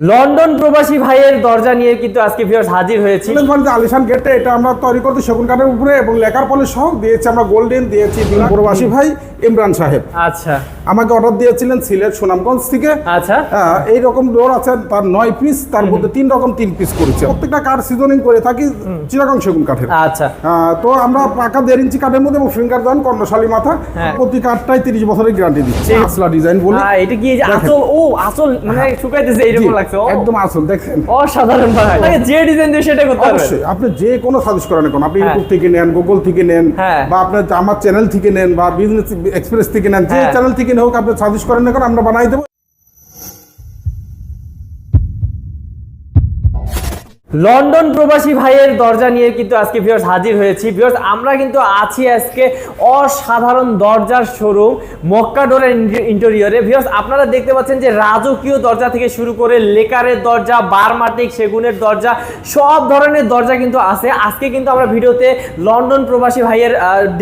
London প্রবাসী ভাইয়ের দরজা নিয়ে কিন্তু আজকে ভিউয়ার্স হাজির হয়েছি। বাড়িতে আলিশান গেটে এটা আমরা তৈরি করতে সেগুন কাঠের উপরে এবং লেখার পলিশ সহ দিয়েছি আমরা গোল্ডেন দিয়েছি প্রবাসী ভাই ইমরান সাহেব। আচ্ছা। আমাকে অর্ডার দিয়েছিলেন সিলেট সুনামগঞ্জ থেকে। আচ্ছা। এই রকম ডোর আছে তার নয় পিস তার মধ্যে তিন রকম তিন পিস করেছে প্রত্যেকটা কাঠ সিজনিং করে থাকি চিরাগং সেগুন কাঠের। আচ্ছা। তো আমরা পাকা দেড় ইঞ্চি কাঠের মধ্যে এবং ফিঙ্গার জয়েন কর্ণশালী মাথা হ্যাঁ। প্রতি কাঠটাই তিরিশ বছরের গ্যারান্টি দিচ্ছি। আসলা ডিজাইন বলি এটা কি আসল ও আসল মানে শুকাইতেছে এইরকম লাগছে একদম আসল দেখেন অসাধারণ ভাই আপনাকে যে ডিজাইন দিয়ে সেটা করতে পারবেন অবশ্যই আপনি যে কোনো সাজেস্ট করেন আপনি হ্যাঁ। ইউটিউব থেকে নেন গুগল থেকে নেন হ্যাঁ। বা আপনার আমার চ্যানেল থেকে নেন বা বিজনেস এক্সপ্রেস থেকে নেন যে হ্যাঁ। চ্যানেল থেকে হোক আপনি সাজেস্ট করেন না আমরা বানাই দেবো লন্ডন প্রবাসী ভাইয়ের দরজা নিয়ে কিন্তু আজকে ভিউয়ার্স হাজির হয়েছি। ভিউয়ার্স আমরা কিন্তু আছি আজকে অসাধারণ দরজার শোরুম মক্কা ডোরের ইন্টেরিয়রে ভিউয়ার্স আপনারা দেখতে পাচ্ছেন যে রাজকীয় দরজা থেকে শুরু করে লেকারের দরজা বারমাটিক সেগুনের দরজা, সব ধরনের দরজা কিন্তু আছে। আজকে কিন্তু আমরা ভিডিওতে লন্ডন প্রবাসী ভাইয়ের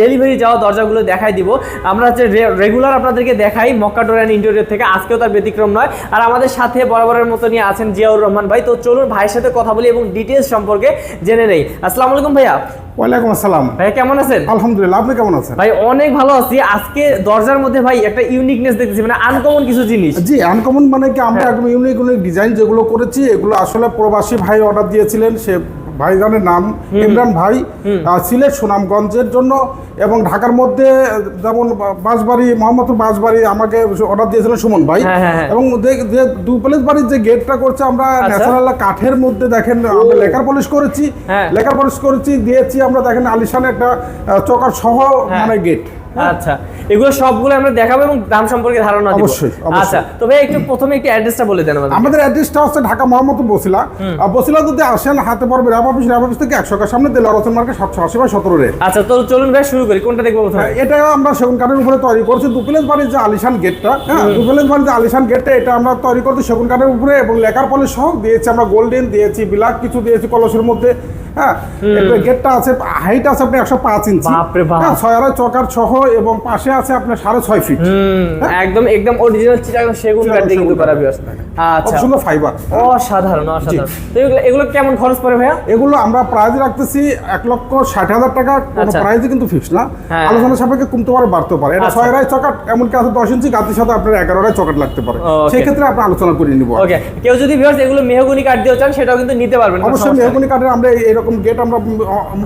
ডেলিভারি যাওয়া দরজাগুলো দেখাই দিব। আমরা হচ্ছে রেগুলার আপনাদেরকে দেখাই মক্কা ডোর অ্যান্ড ইন্টেরিয়র থেকে। আজকেও তার ব্যতিক্রম নয়। আর আমাদের সাথে বরাবরের মতো নিয়ে আছেন জিয়াউর রহমান ভাই। তো চলুন ভাইয়ের সাথে কথা বলি এবং ডিটেলস সম্পর্কে জেনে নেই। আসসালামু আলাইকুম ভাইয়া। ওয়ালাইকুম আসসালাম। ভাই কেমন আছেন? আলহামদুলিল্লাহ আপনি কেমন আছেন? ভাই অনেক ভালো আছি। আজকে দরজার মধ্যে ভাই একটা ইউনিকনেস দেখতেছি মানে আনকমন কিছু জিনিস। জি আনকমন মানে কি আমরা হ্যাঁ। একদম ইউনিক ইউনিক ডিজাইন যেগুলো করেছি এগুলো আসলে প্রবাসী ভাই অর্ডার দিয়েছিলেন সে ভাইজানের নাম ইমরান ভাই সিলেট সুনামগঞ্জের জন্য এবং ঢাকার মধ্যে যেমন বাঁশবাড়ি মোহাম্মদপুর বাঁশবাড়ি আমাকে অর্ডার দিয়েছিলেন সুমন ভাই হ্যাঁ, হ্যাঁ, হ্যাঁ। এবং যে- যে দুপ্লেস বাড়ির যে গেটটা করছে আমরা আচ্ছা। ন্যাচারাল কাঠের মধ্যে দেখেন আমরা লেকার পলিশ করেছি। লেকার পলিশ করেছি দিয়েছি আমরা দেখেন আলিশান একটা চকার সহ। মানে গেট আচ্ছা এগুলো সবগুলো আমরা দেখাবো এবং দাম সম্পর্কে ধারণা দিব। অবশ্যই। আচ্ছা তো ভাই একটু প্রথমে একটু অ্যাড্রেসটা বলে দেন আমাদের আমাদের অ্যাড্রেসটা হচ্ছে ঢাকা মোহাম্মদপুর বসিলা। বসিলা যদি আসেন হাতে পড়বে র্যাব অফিস র্যাব অফিস থেকে একশো সামনে দিল মার্কেট সাতশো আশি বাই সতেরো রেট। আচ্ছা তো চলুন ভাই শুরু করি। কোনটা দেখব এটা আমরা সেগুন কাঠের উপরে তৈরি করছি। দুপ্লেস বাড়ির যে আলিশান গেটটা হ্যাঁ দুপ্লেস বাড়ির যে আলিশান গেটটা এটা আমরা তৈরি করছি সেগুন কাঠের উপরে এবং লেখার পলিশ সহ দিয়েছি আমরা গোল্ডেন দিয়েছি ব্ল্যাক কিছু দিয়েছি কলসের মধ্যে হ্যাঁ। গেটটা আছে হাইট আছে আপনি একশো পাঁচ ইঞ্চি। হ্যাঁ, ছয় আড়াই চকার সহ এবং পাশে আছে আপনার সাড়ে ছয় ফিট একদম একদম অরিজিনাল চিটাগাং সেগুন কাঠ দিয়ে কিন্তু করা বিয়াস আচ্ছা। ফাইবার অসাধারণ অসাধারণ। তো এগুলো এগুলো কেমন খরচ পড়ে ভাইয়া? এগুলো আমরা রাখতেছি এক লক্ষ ষাট হাজার টাকা। কোনো আচ্ছা। কিন্তু ফিক্স না। হ্যাঁ। আলোচনা সাপেক্ষে কমতে পারে বাড়তে পারে। এটা আচ্ছা। ছয় রায় চকাট এমনকি আছে দশ ইঞ্চি গাতির সাথে আপনার এগারো রায় চকাট লাগতে পারে. সেই ক্ষেত্রে আপনি আলোচনা করে নিব ওকে। কেউ যদি ভিউয়ার্স এগুলো মেহগনি কাঠ দিয়ে চান সেটাও কিন্তু নিতে পারবেন অবশ্যই। মেহগুনি কাঠের আমরা এরকম গেট আমরা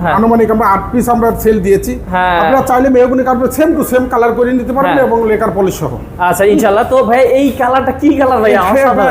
হ্যাঁ। আনুমানিক আমরা আট পিস আমরা সেল দিয়েছি। হ্যাঁ। আপনারা চাইলে মেহগুনি কাঠের সেম টু সেম কালার করে নিতে পারবেন হ্যাঁ। এবং লেকার পলিশ সহ। আচ্ছা ইনশাআল্লাহ। তো ভাই এই কালারটা কি কালার ভাই?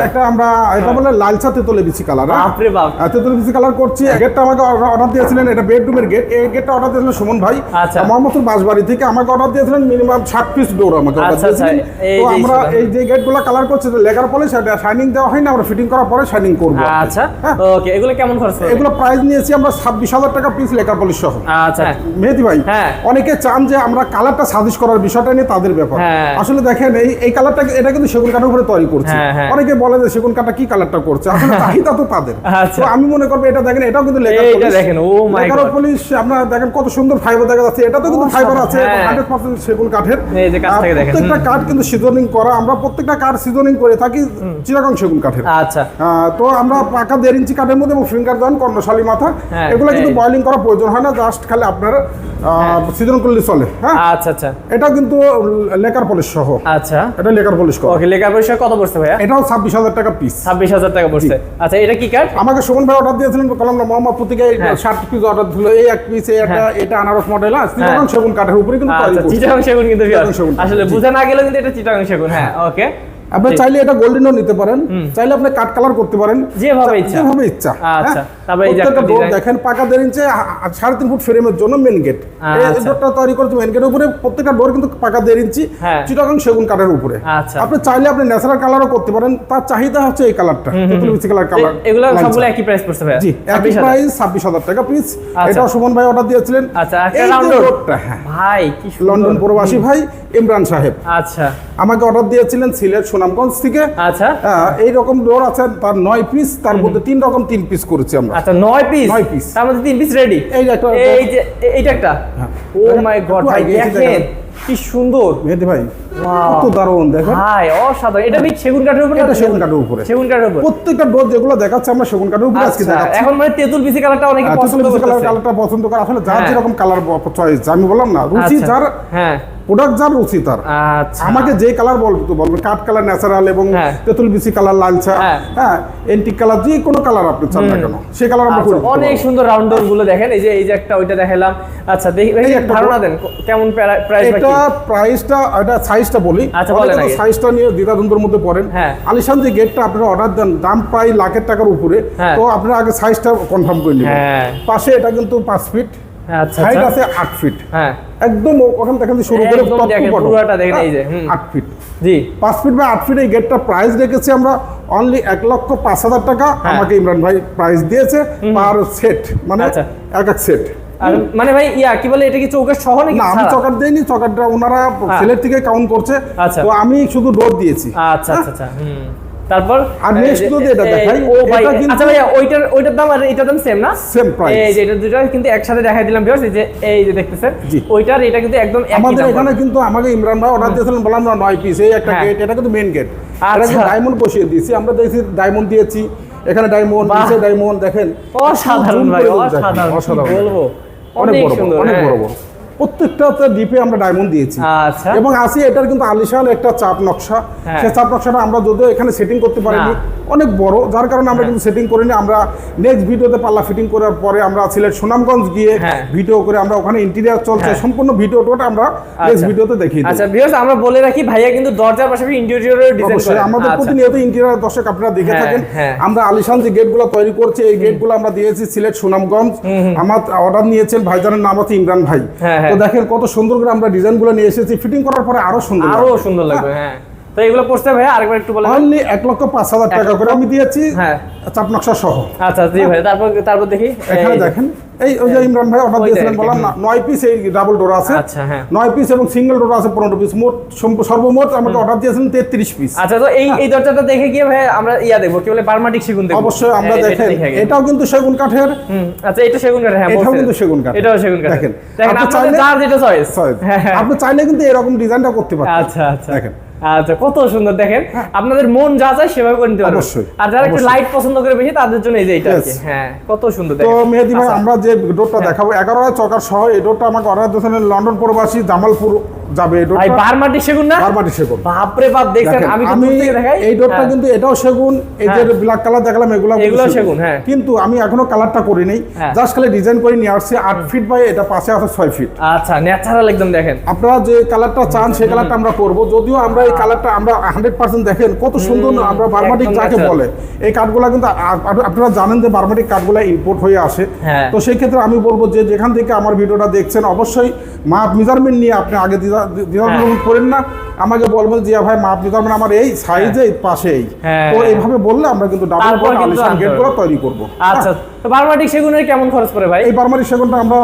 এটা আমরা এটা বলে লালচা তেতলে বিচি কালার বাপরে বাপ। তেতুল কালার করছি। গেটটা আমাকে অর্ডার দিয়েছিলেন এটা বেডরুমের গেট এই গেটটা অর্ডার দিয়েছিলেন সুমন ভাই। আচ্ছা। মোহাম্মদপুর বাসবাড়ি থেকে আমাকে অর্ডার দিয়েছিলেন মিনিমাম পিস ডোর আমাকে অর্ডার আচ্ছা, আচ্ছা, দিয়েছিলেন। তো আমরা এই যে গেটগুলো কালার করছি লেখার পরে সেটা শাইনিং দেওয়া হয় না আমরা ফিটিং করার পরে শাইনিং করব আচ্ছা। হ্যাঁ। ওকে এগুলো কেমন খরচ এগুলো প্রাইস নিয়েছি আমরা ছাব্বিশ হাজার টাকা পিস লেখার পলিশ সহ। আচ্ছা। মেহেদি ভাই হ্যাঁ। অনেকে চান যে আমরা কালারটা সাজেস্ট করার বিষয়টা নিয়ে তাদের ব্যাপার। হ্যাঁ। আসলে দেখেন এই এই কালারটা এটা কিন্তু সেগুন কাঠের উপরে তৈরি করছে। হ্যাঁ, হ্যাঁ। অনেকে বলে যে সেগুন কাঠটা কি কালারটা করছে? আসলে চাহিদা তো তাদের। আচ্ছা। তো আমি মনে করব এটা দেখেন এটাও কিন্তু লেখার polish। দেখেন, oh my লেখার God. আপনারা দেখেন কত সুন্দর ফাইবার দেখা যাচ্ছে। এটা তো কিন্তু ফাইবার আছে হ্যাঁ। হান্ড্রেড পার্সেন্ট সেগুন কাঠের। এই যে কাছ থেকে দেখেন, প্রত্যেকটা কাঠ কিন্তু সিজনিং করা আমরা প্রত্যেকটা কাঠ সিজনিং করে থাকি চিরাগং সেগুন কাঠের। আচ্ছা। তো আমরা পাকা দেড় ইঞ্চি কাঠের মধ্যে এবং ফিঙ্গার জয়েন কর্ণশালী মাথা এগুলো কিন্তু বয়লিং করা প্রয়োজন হয় না জাস্ট খালি আপনার সিজন করলে চলে হ্যাঁ? আচ্ছা আচ্ছা। এটা কিন্তু লেকার পলিশ সহ। আচ্ছা। এটা লেকার পলিশ করা। ওকে লেকার পলিশ কত পড়ছে ভাইয়া? এটাও ছাব্বিশ হাজার টাকা পিস ছাব্বিশ হাজার টাকা পড়ছে। আচ্ছা এটা কি কাট আমাকে সুমন ভাই অর্ডার দিয়েছিলেন কলম মোহাম্মদপুর থেকে হ্যাঁ। ষাট পিস অর্ডার দিল এই এক পিস এটা এটা আনারস মডেল আছে চিটাং সেগুন কাঠের উপরে কিন্তু আচ্ছা চিটাং সেগুন কিন্তু। আসলে বুঝা না গেলে কিন্তু এটা চিটাং সেগুন হ্যাঁ ওকে। আপনি চাইলে এটা গোল্ডেনও নিতে পারেন। চাইলে আপনি কাট কালার করতে পারেন। যেভাবে ইচ্ছা। যেভাবে ইচ্ছা আচ্ছা, হ্যাঁ। তারপরে এই একটা ডোর দেখেন পাকা দেড় ইঞ্চে সাড়ে তিন ফুট ফ্রেমের জন্য মেন গেট এই আচ্ছা। ডোরটা তৈরি করতে মেন গেটের উপরে প্রত্যেকটা ডোর কিন্তু পাকা দেড় ইঞ্চি হ্যাঁ। চিটাগাং সেগুন কাঠের উপরে। আচ্ছা। আপনি চাইলে আপনি ন্যাচারাল কালারও করতে পারেন তার চাহিদা হচ্ছে এই কালারটা তেঁতুল বিচি কালার কালার এগুলো সবগুলো একই প্রাইস পড়ছে ভাইয়া? জি একই প্রাইস ছাব্বিশ হাজার টাকা পিস এটা সুমন ভাই অর্ডার দিয়েছিলেন। আচ্ছা একটা রাউন্ড হ্যাঁ। ভাই কি লন্ডন প্রবাসী ভাই ইমরান সাহেব। আচ্ছা। আমাকে অর্ডার দিয়েছিলেন সিলেট সুনামগঞ্জ থেকে। আচ্ছা। হ্যাঁ, এই রকম ডোর আছে তার নয় পিস তার মধ্যে তিন রকম তিন পিস করেছি আমরা। আচ্ছা নয় পিস নয় পিস তার মধ্যে তিন পিস রেডি এই একটা- এই যে এইটা একটা? হ্যাঁ। ও মাই গড ভাই দেখেন। কি সুন্দর। মেহেদি ভাই. কত দারুণ দেখেন। ভাই অসাধারণ। এটা কি সেগুন কাঠের উপরে এটা সেগুন কাঠের উপরে। সেগুন কাঠের উপরে। প্রত্যেকটা ডোর যেগুলো দেখাচ্ছে আমরা সেগুন কাঠের উপরে আজকে আচ্ছা দেখাচ্ছি। এখন মানে তেঁতুল বিসি কালারটা অনেকে পছন্দ কালার করতেছে। কালারটা পছন্দ করে। আসলে যার হ্যাঁ। যেরকম কালার চয়েস আমি বললাম না রুচি আচ্ছা, যার হ্যাঁ। প্রোডাক্ট যার রুচি তার আচ্ছা। আমাকে যে কালার বলবে কাঠ কালার ন্যাচারাল এবং হ্যাঁ। তেঁতুল বিসি কালার লালচা। হ্যাঁ। হ্যাঁ এন্টিক কালার যে কোনো কালার আপনি চান না কেন সেই কালার আমরা আচ্ছা, অনেক সুন্দর রাউন্ডগুলো দেখেন এই যে এই যে একটা ওইটা দেখালাম। আচ্ছা দেখি ধারণা দেন কেমন প্রাইস এটা প্রাইসটা এটা সাইজটা বলি। আচ্ছা, বলেন সাইজটা নিয়ে দ্বিধাদ্বন্দ্বের মধ্যে পড়েন। হ্যাঁ। আলিশান যে গেটটা আপনারা অর্ডার দেন দাম প্রায় লাখের টাকার উপরে। তো আপনারা আগে সাইজটা কনফার্ম করে নেবেন। হ্যাঁ। পাশে এটা কিন্তু পাঁচ ফিট হাইট আচ্ছা আছে আট ফিট হ্যাঁ। একদম ওখান থেকে শুরু করে। পুরোটা দেখেন হ্যাঁ, এই যে, আট ফিট জি। পাঁচ ফিট বা আট ফিট এই গেটটা প্রাইস রেখেছি আমরা অনলি এক লক্ষ পাঁচ হাজার টাকা হ্যাঁ। আমাকে ইমরান ভাই প্রাইস দিয়েছে পার সেট মানে আচ্ছা। এক এক সেট মানে ভাই ইয়া কি বলে এটা কি চৌকের সহ নাকি? না আমি চকার দেইনি চকারটা ওনারা হ্যাঁ। থেকে কাউন্ট করছে। আচ্ছা। তো আমি শুধু ডোর দিয়েছি। আচ্ছা আচ্ছা আচ্ছা হুম। তারপর আর next যদি এটা দেখাই, ও ভাই আচ্ছা ভাইয়া ওইটার ওইটার দাম আর এটার দাম সেম না Same price। এই যে এটা দুটো কিন্তু একসাথে দেখাই দিলাম ভিউয়ার্স এই যে এই যে দেখতেছেন ওইটার এটা কিন্তু একদম একই আমাদের এখানে কিন্তু আমাকে ইমরান ভাই অর্ডার দিয়েছিলেন বললাম না নয় পিস এই একটা হ্যাঁ। গেট এটা কিন্তু মেন গেট আচ্ছা। ডায়মন্ড বসিয়ে দিয়েছি আমরা দেখছি ডায়মন্ড দিয়েছি এখানে ডায়মন্ড। নিচে ডায়মন্ড দেখেন অসাধারণ ভাই অসাধারণ বলব অনেক বড় অনেক হ্যাঁ। বড় বড় প্রত্যেকটাতে ডিপে আমরা ডায়মন্ড দিয়েছি। আচ্ছা। এবং আসি এটার কিন্তু আলিশান একটা চাপ নকশা। হ্যাঁ। সেই চাপ নকশাটা আমরা যদিও এখানে সেটিং করতে পারিনি অনেক বড় যার কারণে আমরা কিন্তু সেটিং করিনি। আমরা নেক্সট ভিডিওতে পাল্লা ফিটিং করার পরে আমরা সিলেট সুনামগঞ্জ গিয়ে হ্যাঁ। ভিডিও করে আমরা ওখানে ইন্টেরিয়ার চলছে হ্যাঁ। সম্পূর্ণ ভিডিওটা আমরা নেক্সট আচ্ছা। ভিডিওতে দেব। আচ্ছা ভিউয়ার্স আমরা বলে রাখি ভাইয়া কিন্তু দরজার পাশাপাশি ইন্টেরিয়রের ডিজাইন করে। আমাদের আচ্ছা। প্রতিনিয়ত ইন্টেরিয়ার দর্শক আপনারা দেখে হ্যাঁ, থাকেন। হ্যাঁ। আমরা আলিশান যে গেটগুলো তৈরি করছি এই গেটগুলো আমরা দিয়েছি সিলেট সুনামগঞ্জ। আমার অর্ডার নিয়েছেন ভাইজানের নাম হচ্ছে ইমরান ভাই। হ্যাঁ, হ্যাঁ। তো দেখেন কত সুন্দর করে আমরা ডিজাইনগুলো নিয়ে এসেছি। ফিটিং করার পরে আরও সুন্দর আরও সুন্দর লাগবে হ্যাঁ। তো এগুলো পড়ছে ভাইয়া আরেকবার একটু বলে দেন। অনলি এক লক্ষ পাঁচ হাজার টাকা করে আমি দিয়েছি হ্যাঁ। চাপ নকশা সহ। আচ্ছা জি ভাই তারপর তারপর দেখি। এখানে দেখেন এই ওই যে ইমরান ভাই অর্ডার দিয়েছিলেন বললাম না নয় পিস এই ডাবল ডোর আছে। আচ্ছা হ্যাঁ। নয় পিস এবং সিঙ্গেল ডোর আছে পনেরো পিস মোট সর্বমোট আমাকে অর্ডার তেত্রিশ পিস আচ্ছা তো এই এই দরজাটা দেখে গিয়ে ভাই আমরা ইয়া দেখব কি বলে বার্মাটিক সেগুন দেখব। অবশ্যই আমরা দেখেন এটাও কিন্তু সেগুন কাঠের। আচ্ছা এটা সেগুন কাঠ হ্যাঁ এটাও কিন্তু সেগুন কাঠ। এটাও সেগুন কাঠ দেখেন, দেখেন আপনি চাইলে- যার যেটা চয়েস হ্যাঁ হ্যাঁ। আপনি চাইলে কিন্তু এরকম ডিজাইনটা করতে পারেন আচ্ছা আচ্ছা। দেখেন। আচ্ছা কত সুন্দর দেখেন। আপনাদের মন যা চায় সেভাবে করে নিতে পারবেন। অবশ্যই, আর যারা একটু লাইট পছন্দ করে বেশি তাদের জন্য এই যে এটা আছে হ্যাঁ কত সুন্দর তো মেহেদি ভাই আচ্ছা। আমরা যে ডোরটা দেখাবো এগারো হাজার চকার সহ এই ডোরটা আমাকে অর্ডার দিয়েছিলেন লন্ডন প্রবাসী জামালপুর যাবে এই ডোরটা? বারমাটিক সেগুন না? বারমাটি সেগুন। বাপরে বাপ দেখেন, আমি দেখাই। এই ডোরটা হ্যাঁ। কিন্তু এটাও সেগুন এই যে। ব্ল্যাক কালার দেখালাম এগুলো এগুলো সেগুন, হ্যাঁ। কিন্তু আমি এখনও কালারটা করি নাই। জাস্ট খালি ডিজাইন করে নিয়ে আসছি আট ফিট বাই এটা পাশে আছে ছয় ফিট আচ্ছা ন্যাচারাল একদম দেখেন। আপনারা যে কালারটা চান সেই কালারটা আমরা করব। যদিও আমরা এই কালারটা আমরা হান্ড্রেড পার্সেন্ট দেখেন কত সুন্দর আমরা বারমাটিক যাকে বলে। এই কাঠগুলা কিন্তু আপনারা জানেন যে বারমাটিক কাঠগুলা ইম্পোর্ট হয়ে আসে। হ্যাঁ। তো সেই ক্ষেত্রে আমি বলব যে যেখান থেকে আমার ভিডিওটা দেখছেন অবশ্যই মাপ মেজারমেন্ট নিয়ে আপনি আগে মেজারমেন্ট করেন না। আমাকে বলবেন যে ভাই মাপ মেজারমেন্ট আমার এই সাইজে পাশে এই হ্যাঁ। তো এইভাবে বললে আমরা কিন্তু ডাবল কিন্তু আলিশান গেটগুলো তৈরি করব। আচ্ছা তো বারমাটিক সেগুনের কেমন খরচ পড়ে ভাই? এই বারমাটিক সেগুনটা আমরা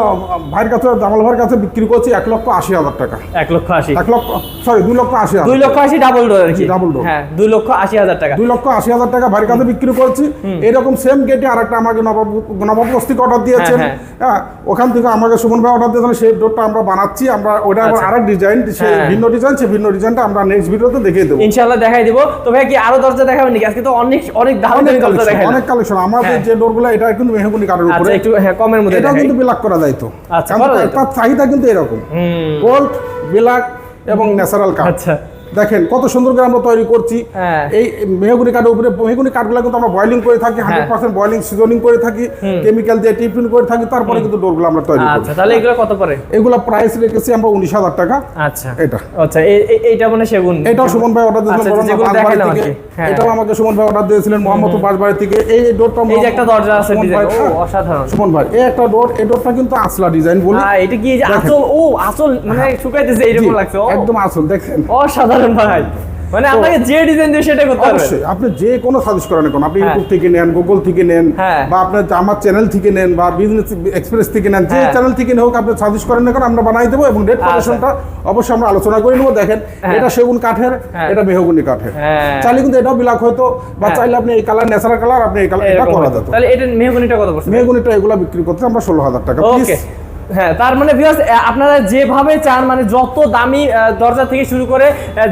ভাইয়ের কাছে জামাল ভাইয়ের কাছে বিক্রি করছি এক লক্ষ আশি হাজার টাকা। এক লক্ষ আশি। এক লক্ষ সরি দুই লক্ষ আশি দুই লক্ষ আশি ডাবল ডোর আর কি? double door। হ্যাঁ দুই লক্ষ আশি হাজার টাকা। দুই লক্ষ আশি হাজার টাকা ভাইয়ের কাছে বিক্রি করছি। এরকম সেম গেটে আর একটা আমাকে নবাব নবাবগঞ্জ থেকে অর্ডার দিয়েছেন। হ্যাঁ, হ্যাঁ ওখান থেকে আমাকে সুমন ভাই অর্ডার দিয়েছেন। সেই ডোরটা আমরা বানাচ্ছি। আমরা ওটা আবার আচ্ছা। আরেক ডিজাইন সেই হ্যাঁ। ভিন্ন ডিজাইন সেই ভিন্ন ডিজাইনটা আমরা নেক্সট ভিডিওতে দেখিয়ে দেবো। ইনশাআল্লাহ দেখাই দিব। তো ভাই কি আরও দরজা দেখাবেন নাকি? আজকে তো অনেক অনেক দামি অনেক কালেকশন অনেক কালেকশন আমাদের হ্যাঁ। যে ডোরগুলো এটা কিন্তু মেহগুনি কাঠের আচ্ছা উপরে। একটু হ্যাঁ কমের মধ্যে এটা কিন্তু বিলাক করা যায় তো। আচ্ছা? তার চাহিদা কিন্তু এরকম। গোল্ড বিলাক এবং ন্যাচারাল কাঠ আচ্ছা। দেখেন কত সুন্দর করে আমরা তৈরি করছি। হ্যাঁ। এই মেহগুনি কাঠের উপরে মেহগুনি কাঠগুলো কিন্তু আমরা বয়লিং করে থাকি হান্ড্রেড পার্সেন্ট বয়লিং সিজনিং করে থাকি কেমিক্যাল দিয়ে টিপিন করে থাকি তারপরে কিন্তু ডোরগুলো আমরা তৈরি করি। আচ্ছা তাহলে এগুলো কত পড়ে? এগুলো প্রাইস রেখেছি আমরা উনিশ হাজার টাকা। আচ্ছা। এটা। আচ্ছা এই- এই- এইটা মানে সেগুন? এটাও সুমন ভাই অর্ডার দিয়েছিলেন আচ্ছা। কি। হ্যাঁ, এটাও আমাকে সুমন ভাই অর্ডার দিয়েছিলেন মোহাম্মদ বাসবাড়ি থেকে। এই ডোরটা এই যে একটা দরজা আছে হ্যাঁ, অসাধারণ। সুমন ভাই এই একটা ডোর এই ডোরটা কিন্তু আসলা ডিজাইন বলি। হ্যাঁ এটা কি আসল ও আসল মানে শুকাইতেছে জি, এইরকম লাগছে একদম আসল দেখেন। অসাধারণ ভাই মানে আপনাকে যে ডিজাইন দিয়ে সেটা করতে পারবেন অবশ্যই আপনি যে কোনো সাজেস্ট করেন এখন আপনি হ্যাঁ। ইউটিউব থেকে নেন গুগল থেকে নেন হ্যাঁ। বা আপনার আমার চ্যানেল থেকে নেন বা বিজনেস এক্সপ্রেস থেকে নেন যে হ্যাঁ। চ্যানেল থেকে হোক আপনি সাজেস্ট করেন না কেন আমরা বানাই দেবো এবং ডেট আচ্ছা। কোটেশনটা অবশ্যই আমরা আলোচনা করে নেব দেখেন হ্যাঁ। এটা সেগুন কাঠের হ্যাঁ। এটা মেহগুনি কাঠের হ্যাঁ। চাইলে কিন্তু এটাও বিলাক হয়তো বা হ্যাঁ। চাইলে আপনি এই কালার ন্যাচারাল কালার আপনি এই কালার এটা করা। যেত তাহলে এটা মেহগনিটা কত পড়ছে মেহগুনিটা এগুলো বিক্রি করতে আমরা ষোলো হাজার টাকা ওকে হ্যাঁ তার মানে ভিউয়ার্স আপনারা যেভাবে চান মানে যত দামি দরজা থেকে শুরু করে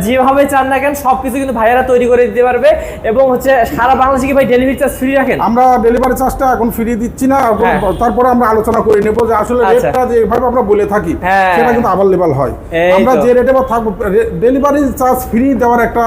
যেভাবে চান না কেন সবকিছু কিন্তু ভাইয়ারা তৈরি করে দিতে পারবে এবং হচ্ছে সারা বাংলাদেশে কি ভাই ডেলিভারি চার্জ ফ্রি রাখেন আমরা ডেলিভারি চার্জটা এখন ফ্রি দিচ্ছি না হ্যাঁ। তারপরে আমরা আলোচনা করে নেব যে আসলে আচ্ছা। রেটটা যেভাবে আমরা বলে থাকি হ্যাঁ। সেটা কিন্তু আবার হয় আমরা যে রেটে বা থাকব ডেলিভারি চার্জ ফ্রি দেওয়ার একটা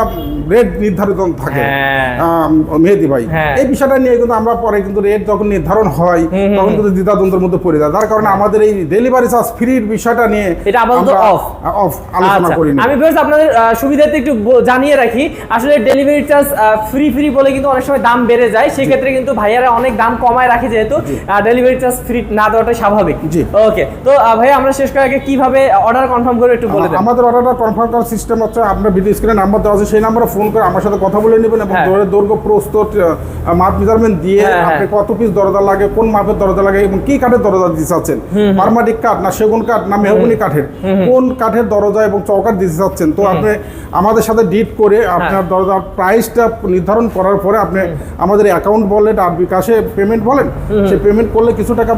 রেট নির্ধারিত থাকে হ্যাঁ। মেহেদি ভাই। এই বিষয়টা নিয়ে কিন্তু আমরা পরে কিন্তু রেট যখন নির্ধারণ হয় তখন কিন্তু দ্বিধাদ্বন্দ্বের মধ্যে পড়ে যায় যার কারণে আমাদের এই ডেলিভারি চার্জ ফ্রির বিষয়টা নিয়ে এটা আপাতত off। অফ আলোচনা আচ্ছা, করি আমি ভিউয়ার্স আপনাদের সুবিধার্থে একটু জানিয়ে রাখি আসলে ডেলিভারি চার্জ ফ্রি ফ্রি বলে কিন্তু অনেক সময় দাম বেড়ে যায় সেক্ষেত্রে কিন্তু ভাইয়ারা অনেক দাম কমায় রাখে যেহেতু ডেলিভারি চার্জ ফ্রি না দেওয়াটাই স্বাভাবিক জি। ওকে তো ভাইয়া আমরা শেষ করার আগে কীভাবে অর্ডার কনফার্ম করে একটু বলে দেন আমাদের অর্ডারটা কনফার্ম করার সিস্টেম হচ্ছে আপনার ভিডিও স্ক্রিনে নাম্বার দেওয়া আছে সেই নাম্বারে ফোন করে আমার সাথে কথা বলে নেবেন এবং হ্যাঁ। দৌড়ের দৈর্ঘ্য প্রস্ত মাপ মেজারমেন্ট দিয়ে হ্যাঁ, হ্যাঁ। আপনি কত পিস দরজা লাগে কোন মাপের দরজা লাগে এবং কি কাঠের দরজা দিতে চাচ্ছেন পারমাটিক কাঠ না সেগুন কাঠ না মেহগুনি কাঠের কোন কাঠের দরজা এবং চৌকাঠ দিতে চাচ্ছেন? তো আপনি আমাদের সাথে ডিট করে হ্যাঁ। আপনার দরজার প্রাইসটা নির্ধারণ করার পরে আপনি আমাদের অ্যাকাউন্ট বলেন আর বিকাশে পেমেন্ট বলেন সেই পেমেন্ট করলে কিছু টাকা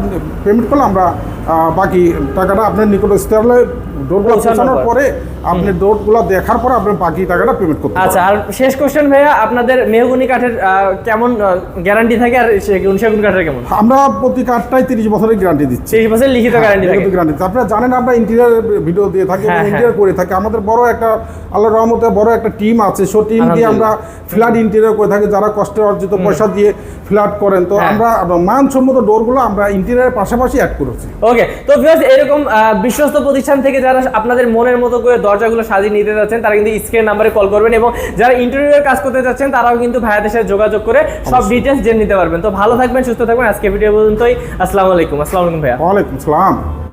পেমেন্ট করলে আমরা বাকি টাকাটা আপনার নিকট স্থলে ডোরগুলো পৌঁছানোর পৌঁছানোর পরে। আপনি ডোরগুলো দেখার পরে আপনি বাকি টাকাটা পেমেন্ট করতে আচ্ছা আর শেষ কোশ্চেন ভাইয়া আপনাদের মেহগুনি কাঠের কেমন গ্যারান্টি থাকে আর সেগুন কাঠের কেমন? আমরা প্রতি কার্ডটাই তিরিশ বছরের গ্যারান্টি দিচ্ছি। তিরিশ বছর লিখিত গ্যারান্টি থাকে। গ্যারান্টি আপনারা জানেন আমরা ইন্টেরিয়ার ভিডিও দিয়ে থাকি হ্যাঁ, হ্যাঁ। ইন্টেরিয়ার করে থাকি। আমাদের বড় একটা আল্লাহ রহমতে বড় একটা টিম আছে সো টিম দিয়ে আমরা ফ্ল্যাট ইন্টেরিয়ার করে থাকি যারা কষ্টে অর্জিত পয়সা দিয়ে ফ্ল্যাট করেন। তো হ্যাঁ। আমরা মানসম্মত ডোরগুলো আমরা ইন্টেরিয়ারের পাশাপাশি অ্যাড করেছি। ওকে তো ভিউয়ার্স এরকম বিশ্বস্ত প্রতিষ্ঠান থেকে যারা আপনাদের মনের মতো করে দরজাগুলো সাজিয়ে নিতে যাচ্ছেন তারা কিন্তু স্ক্রিন নাম্বারে কল করবেন এবং যারা ইন্টারভিউয়ের কাজ করতে যাচ্ছেন তারাও কিন্তু ভাইয়াদের সাথে যোগাযোগ করে সব ডিটেলস জেনে নিতে পারবেন। তো ভালো থাকবেন সুস্থ থাকবেন। আজকে ভিডিও পর্যন্তই। আসসালামু আলাইকুম। আসসালামু আলাইকুম ভাইয়া। ওয়ালাইকুম Come.